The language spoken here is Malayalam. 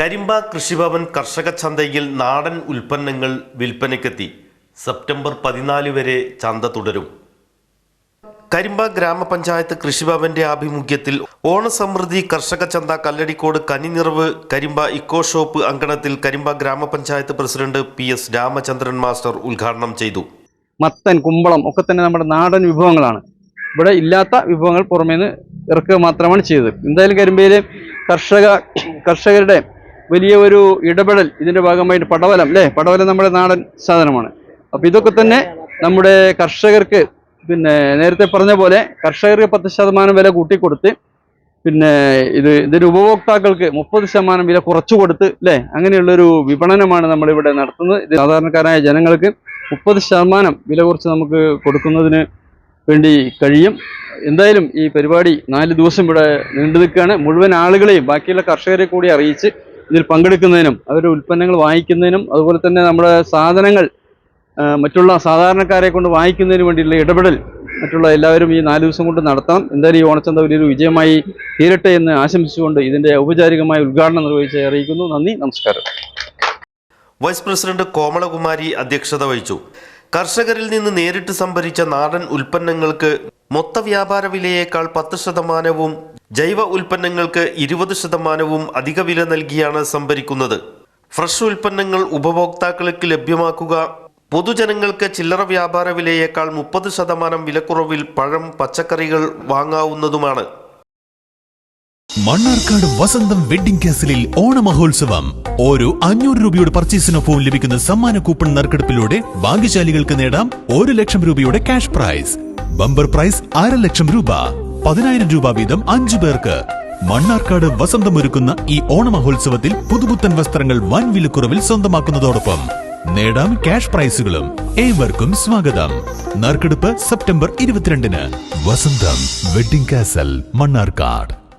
കരിമ്പ കൃഷിഭവൻ കർഷക ചന്തയിൽ നാടൻ ഉൽപ്പന്നങ്ങൾ വിൽപ്പനയ്ക്കെത്തി. സെപ്റ്റംബർ പതിനാല് വരെ ചന്ത തുടരും. കരിമ്പ ഗ്രാമപഞ്ചായത്ത് കൃഷിഭവന്റെ ആഭിമുഖ്യത്തിൽ ഓണസമൃദ്ധി കർഷക ചന്ത കല്ലടിക്കോട് കനിനിറവ് കരിമ്പ ഇക്കോ ഷോപ്പ് അങ്കണത്തിൽ കരിമ്പ ഗ്രാമപഞ്ചായത്ത് president P S Ramachandran master ഉദ്ഘാടനം ചെയ്തു. മത്തൻ കുമ്പളം ഒക്കെ തന്നെ നമ്മുടെ നാടൻ വിഭവങ്ങളാണ്. ഇവിടെ ഇല്ലാത്ത വിഭവങ്ങൾ പുറമേ നിന്ന് ഇറക്കുക മാത്രമാണ് ചെയ്തത്. എന്തായാലും കരിമ്പയിലെ കർഷക കർഷകരുടെ വലിയ ഒരു ഇടപെടൽ ഇതിന്റെ ഭാഗമായിട്ട് പടവലം അല്ലേ? പടവലം നമ്മുടെ നാടൻ സാധനമാണ്. അപ്പോൾ ഇതൊക്കെ തന്നെ നമ്മുടെ കർഷകർക്ക് പിന്നെ നേരത്തെ പറഞ്ഞ പോലെ കർഷകർക്ക് പത്ത് ശതമാനം വില കൂട്ടിക്കൊടുത്ത് പിന്നെ ഇത് ഇതിന്റെ ഉപഭോക്താക്കൾക്ക് മുപ്പത് ശതമാനം വില കുറച്ചു കൊടുത്ത് അല്ലേ? അങ്ങനെയുള്ളൊരു വിപണനമാണ് നമ്മളിവിടെ നടത്തുന്നത്. ഇത് സാധാരണക്കാരായ ജനങ്ങൾക്ക് മുപ്പത് ശതമാനം വില കുറച്ച് നമുക്ക് കൊടുക്കുന്നതിന് വേണ്ടി കഴിയും. എന്തായാലും ഈ പരിപാടി നാല് ദിവസം ഇവിടെ നീണ്ടു നിൽക്കുകയാണ്. മുഴുവൻ ആളുകളെയും ബാക്കിയുള്ള കർഷകരെ കൂടി അറിയിച്ച് ഇതിൽ പങ്കെടുക്കുന്നതിനും അവരുടെ ഉൽപ്പന്നങ്ങൾ വാങ്ങിക്കുന്നതിനും അതുപോലെ തന്നെ നമ്മുടെ സാധനങ്ങൾ മറ്റുള്ള സാധാരണക്കാരെ കൊണ്ട് വാങ്ങിക്കുന്നതിന് വേണ്ടിയുള്ള ഇടപെടൽ മറ്റുള്ള എല്ലാവരും ഈ നാല് ദിവസം കൊണ്ട് നടത്താം എന്തായാലും ഈ ഓണച്ചന്ത വലിയൊരു വിജയമായി തീരട്ടെ എന്ന് ആശംസിച്ചുകൊണ്ട് ഇതിന്റെ ഔപചാരികമായ ഉദ്ഘാടനം നിർവഹിച്ച് അറിയിക്കുന്നു. നന്ദി നമസ്കാരം. വൈസ് പ്രസിഡന്റ് കോമളകുമാരി അധ്യക്ഷത വഹിച്ചു. കർഷകരിൽ നിന്ന് നേരിട്ട് സംഭരിച്ച നാടൻ ഉൽപ്പന്നങ്ങൾക്ക് മൊത്ത വ്യാപാര വിലയേക്കാൾ പത്ത് ശതമാനവും ജൈവ ഉൽപ്പന്നങ്ങൾക്ക് ഇരുപത് ശതമാനവും അധിക വില നൽകിയാണ് സംഭരിക്കുന്നത്. ഫ്രഷ് ഉൽപ്പന്നങ്ങൾ ഉപഭോക്താക്കൾക്ക് ലഭ്യമാക്കുക പൊതുജനങ്ങൾക്ക് ചില്ലറ വ്യാപാര വിലയേക്കാൾ മുപ്പത് ശതമാനം വിലക്കുറവിൽ പഴം പച്ചക്കറികൾ വാങ്ങാവുന്നതുമാണ്. മണ്ണാർക്കാട് വസന്തം വെഡിംഗ് കാസലിൽ ഓണമഹോത്സവം. ഓരോ അഞ്ഞൂറ് രൂപയുടെ പർച്ചേസിനൊപ്പവും ലഭിക്കുന്ന സമ്മാന കൂപ്പൺ നറുക്കെടുപ്പിലൂടെ ഭാഗ്യശാലികൾക്ക് നേടാം ഒരു ലക്ഷം രൂപയുടെ ക്യാഷ് പ്രൈസ്. ബമ്പർ പ്രൈസ് അര ലക്ഷം രൂപ. പതിനായിരം രൂപ വീതം അഞ്ചു പേർക്ക്. മണ്ണാർക്കാട് വസന്തമൊരുക്കുന്ന ഈ ഓണമഹോത്സവത്തിൽ പുതുപുത്തൻ വസ്ത്രങ്ങൾ വൻ വിലക്കുറവിൽ സ്വന്തമാക്കുന്നതോടൊപ്പം നേടാം ക്യാഷ് പ്രൈസുകളും ഏവർക്കും സ്വാഗതം. നറുക്കെടുപ്പ് സെപ്റ്റംബർ ഇരുപത്തിരണ്ടിന്. വസന്തം വെഡിംഗ് കാസൽ മണ്ണാർക്കാട്.